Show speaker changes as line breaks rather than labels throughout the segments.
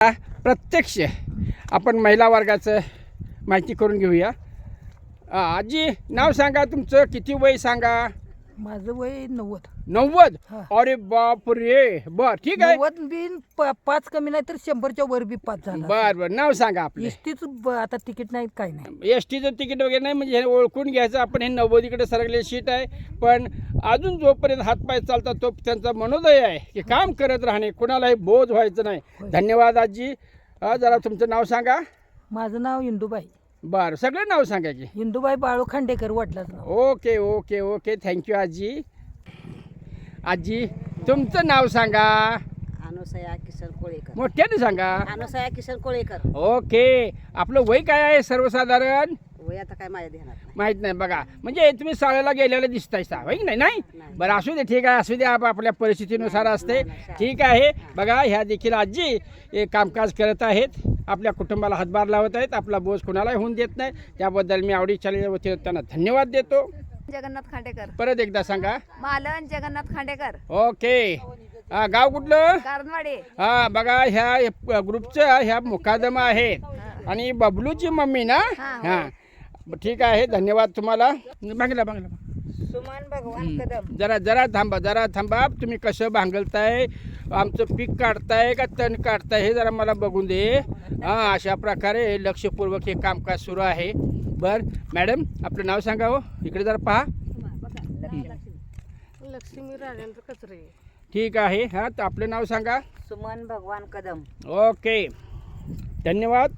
प्रत्यक्ष आपण महिला वर्गाचं माहिती करून घेऊया. आजी नाव सांगा तुमचं किती वय सांगा?
माझं वय नव्वद.
नव्वद?
हा.
अरे बाप रे बर ठीक आहे.
नव्वद बिन प- पाच कमी नाही तर शंभरच्या वर बी पाच झाला
बर बर नाव सांगा आपले.
एसटीच आता तिकीट नाही काय नाही.
एस टीचं तिकीट वगैरे नाही म्हणजे हे ओळखून घ्यायचं. आपण हे नव्वदीकडे सरकलेली सीट आहे. पण अजून जोपर्यंत हातपाय चालतात तो त्यांचा मनोदय आहे की काम करत राहणे. कुणालाही बोध व्हायचं नाही.
होय.
धन्यवाद आजी. हा, जरा तुमचं नाव सांगा.
माझं नाव इंदुबाई.
बरं सगळं नाव सांगा की.
इंदुबाई बाळू खांडेकर वाटलाच नाव.
Okay okay okay. Thank you आजी. आजी तुमचं नाव सांगा.
अनुसया किसन कोळेकर.
मोठ्याने सांगा.
अनुसया किसन कोळेकर.
ओके. आपलं वय काय आहे सर्वसाधारण?
वय आता काय माझ्या ध्यानात नाही.
माहीत नाही बघा. म्हणजे तुम्ही शाळेला गेलेले दिसताय सा. होय की नाही? नाही?
नाही.
बरं असू दे ठीक आहे. असू दे आप आपल्या परिस्थितीनुसार असते. ठीक आहे. बघा ह्या देखील आजी हे कामकाज करत आहेत. आपल्या कुटुंबाला हातभार लावत आहेत. आपला बोज कुणालाही होऊन देत नाही. त्याबद्दल मी आवडीच्या वतीने त्यांना धन्यवाद देतो.
जगन्नाथ खांडेकर.
परत एकदा सांगा.
मालन जगन्नाथ खांडेकर.
ओके. हा, गाव कुठलं?
कारंदवाडी.
हा बघा ह्या ग्रुपचं ह्या मुकादमा आहेत आणि बबलूची मम्मी ना?
हा,
हां. ठीक आहे धन्यवाद तुम्हाला. बांगला बांगला
सुमन भगवान कदम.
जरा जरा थांबा जरा थांबा. तुम्ही कसं भांगलताय? आमचं पीक काढताय का तण काढताय हे जरा मला बघून दे. हां अशा प्रकारे लक्षपूर्वक हे कामकाज सुरू आहे. बर मॅडम आपलं नाव सांगा हो. इकडे जरा पहा.
लक्ष्मी राजेंद्र कचरे.
ठीक आहे. हां तर आपलं नाव सांगा.
सुमन भगवान कदम.
ओके. धन्यवाद.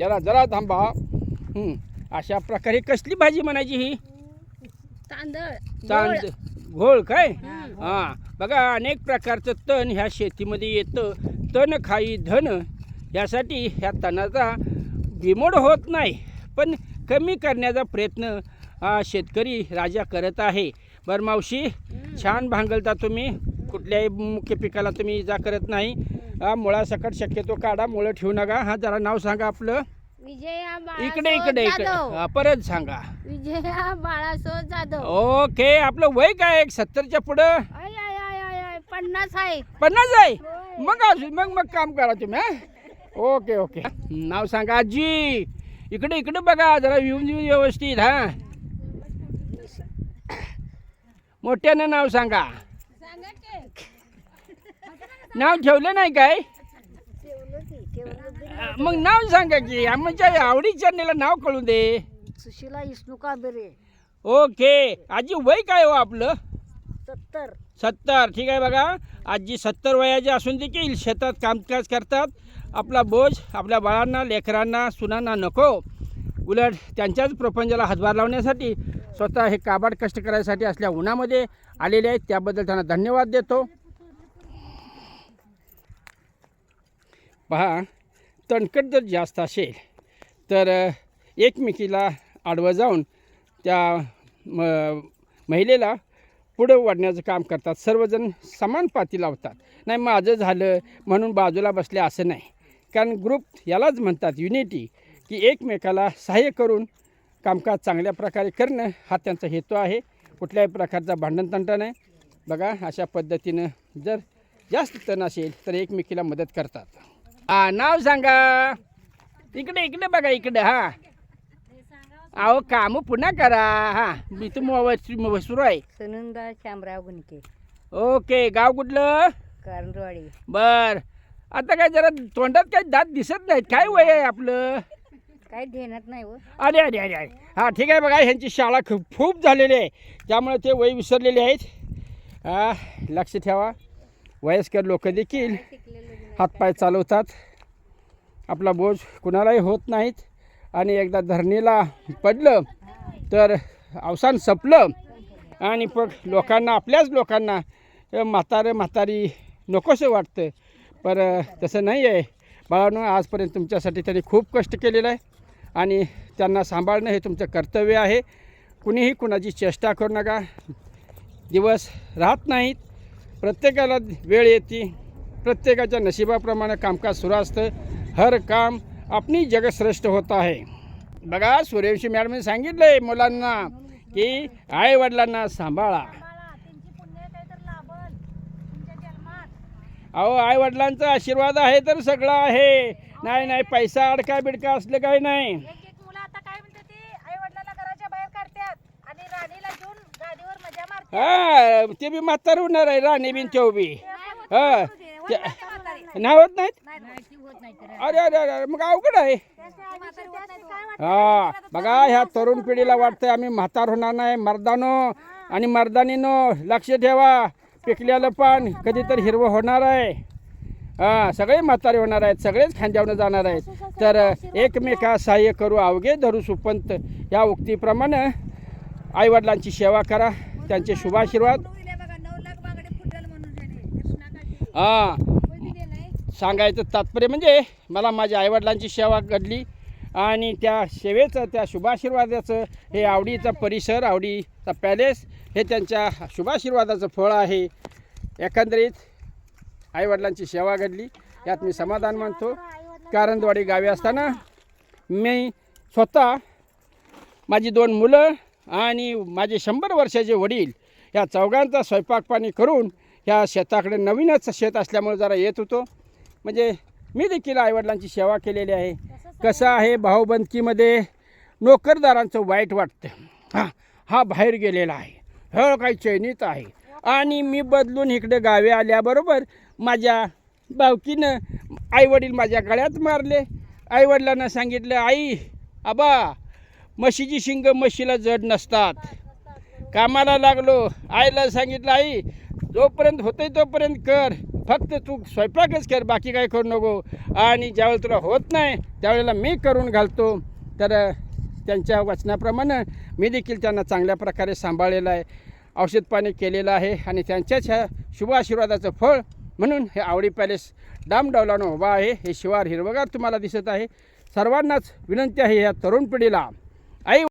जरा जरा थांबा. हं. अशा प्रकारे कसली भाजी म्हणायची ही?
तांदळ.
तांद घोळ. काय? हां बघा अनेक प्रकारचं तण ह्या शेतीमध्ये येतं. तण खाई धन यासाठी ह्या तणाचा बिमोड होत नाही. पण कमी करण्याचा प्रयत्न शेतकरी राजा करत आहे. बरं मावशी छान भांगलता तुम्ही. कुठल्याही मुख्य पिकाला तुम्ही इजा करत नाही. मुळासकट शक्यतो काढा मुळं ठेवू नका. हा जरा नाव सांगा आपलं.
विजया
इकडे इकडे इकडे. परत सांगा.
विजया बाळासो जाधव.
ओके आपलं वय काय एक सत्तरच्या पुढं?
आय आय आय आय आय पन्नास आहे.
पन्नास आहे? मग असू मग मग काम करा तुम्ही ओके ओके. नाव सांगा आजी. इकडे इकडे बघा जरा येऊन येऊन व्यवस्थित हा. मोठ्यानं नाव सांगा. नाव ठेवलं नाही काय? मग नाव सांगा की आमच्या आवडीच्या नाव कळू दे.
सुशिला विष्णू काबेरे.
ओके. आजी वय काय हो आपलं?
सत्तर.
सत्तर. ठीक आहे बघा. आजी सत्तर वयाचे असून देखील शेतात कामकाज करतात. आपला बोज आपल्या बाळांना लेकरांना सुनांना नको. उलट त्यांच्याच प्रपंचाला हातभार लावण्यासाठी स्वतः हे काबाड कष्ट करायसाठी असल्या उन्हामध्ये आलेले आहेत. त्याबद्दल त्यांना धन्यवाद देतो. पहा तणकट जर जास्त असेल तर एकमेकीला आडवं जाऊन त्या म महिलेला पुढं वाढण्याचं काम करतात. सर्वजण समान पाती लावतात. नाही माझं झालं म्हणून बाजूला बसले असं नाही. कारण ग्रुप यालाच म्हणतात युनिटी की एकमेकाला सहाय्य करून कामकाज चांगल्या प्रकारे करणं हा त्यांचा हेतू आहे. कुठल्याही प्रकारचा भांडणतंटा नाही. बघा अशा पद्धतीनं जर जास्त तण असेल तर एकमेकीला मदत करतात. हा नाव सांगा. इकडे इकडे बघा इकडे हां. अहो कामं पुन्हा करा हां. मी तर सुरू आहे.
सुनंदा शामराव गुणके.
ओके गाव कुठलं?
कारंदवाडी.
बर. आता काय जरा तोंडात काय दात दिसत नाहीत. काय वय आहे आपलं?
काय ध्यानात नाही हो.
अरे अरे अरे अरे. हां ठीक आहे बघा ह्यांची शाळा खूप खूप झालेली आहे. त्यामुळे ते वय विसरलेले आहेत. हा लक्ष ठेवा. वयस्कर लोक देखील हातपाय चालवतात. आपला बोज कुणालाही होत नाहीत. आणि एकदा धरणीला पडलं तर अवसान संपलं. आणि मग लोकांना आपल्याच लोकांना म्हातारं म्हातारी नकोसं वाटतं. पर तसं नाही आहे. बाळांनो आजपर्यंत तुमच्यासाठी त्यांनी खूप कष्ट केलेलं आहे आणि त्यांना सांभाळणं हे तुमचं कर्तव्य आहे. कुणीही कुणाची चेष्टा करू नका. दिवस राहत नाहीत. प्रत्येकाला वेळ येते. प्रत्येकाच्या नशिबाप्रमाणे कामकाज सुरू असतं. हर काम आपणी जगश्रेष्ठ होत आहे. बघा सूर्यवंशी मॅडमने सांगितलं आहे मुलांना की आईवडिलांना सांभाळा. अहो आई वडिलांचा आशीर्वाद आहे तर सगळं आहे. नाही नाही पैसा अडका बिडका असलं काही नाही.
एक एक मुलं आता काय म्हणते ती? आई वडिलांना घराच्या बाहेर काढतात आणि राणीला घेऊन गाडीवर मजा मारतात.
हा ते बी म्हातार होणार आहे राणी बिन ते बी. हा नाही होत नाहीत? अरे अरे अरे अरे, मग अवघड आहे. हा बघा ह्या तरुण पिढीला वाटतंय आम्ही म्हातार होणार नाही मर्दानो. आणि मर्दानीनो लक्ष ठेवा. पिकलेलं पान कधीतरी हिरवं होणार आहे. हां सगळे म्हातारे होणार आहेत सगळेच खांद्यावनं जाणार आहेत. तर एकमेका सहाय्य करू अवघे धरू सुपंत. या उक्तीप्रमाणे आईवडिलांची सेवा करा त्यांचे शुभाशीर्वाद हां सांगायचं तात्पर्य म्हणजे मला माझ्या आईवडिलांची सेवा घडली आणि त्या सेवेचं त्या शुभाशीर्वादाचं हे आवडीचा परिसर आवडीचा पॅलेस हे त्यांच्या शुभाशीर्वादाचं फळ आहे. एकंदरीत आईवडिलांची सेवा घडली. यात मी समाधान मानतो. कारंदवाडी गावी असताना मी स्वतः माझी दोन मुलं आणि माझे शंभर वर्षाचे वडील या चौघांचा स्वयंपाक पाणी करून ह्या शेताकडे नवीनच शेत असल्यामुळे जरा येत होतो. म्हणजे मी देखील आईवडिलांची सेवा केलेली आहे. कसं आहे भाऊबंदकीमध्ये नोकरदारांचं वाईट वाटतं. हा हा बाहेर गेलेला आहे. हळ काही चैनीत आहे. आणि मी बदलून इकडे गावे आल्याबरोबर माझ्या भावकीनं आईवडील माझ्या गळ्यात मारले. आईवडिलांना सांगितलं आई आबा म्हशीची शिंग म्हशीला जड नसतात. कामाला लागलो. आईला सांगितलं आई जोपर्यंत होतंय तोपर्यंत कर. फक्त तू स्वयंपाकच कर. बाकी काय करू नको. आणि ज्यावेळेला तुला होत नाही त्यावेळेला मी करून घालतो. तर त्यांच्या वचनाप्रमाणे मी देखील त्यांना चांगल्या प्रकारे सांभाळलेलं आहे. औषध पाणी केलेलं आहे आणि त्यांच्याच ह्या शुभ आशीर्वादाचं फळ म्हणून हे आवडी पॅलेस डामडौलानं उभा आहे. हे शिवार हिरवगार तुम्हाला दिसत आहे. सर्वांनाच विनंती आहे या तरुण पिढीला.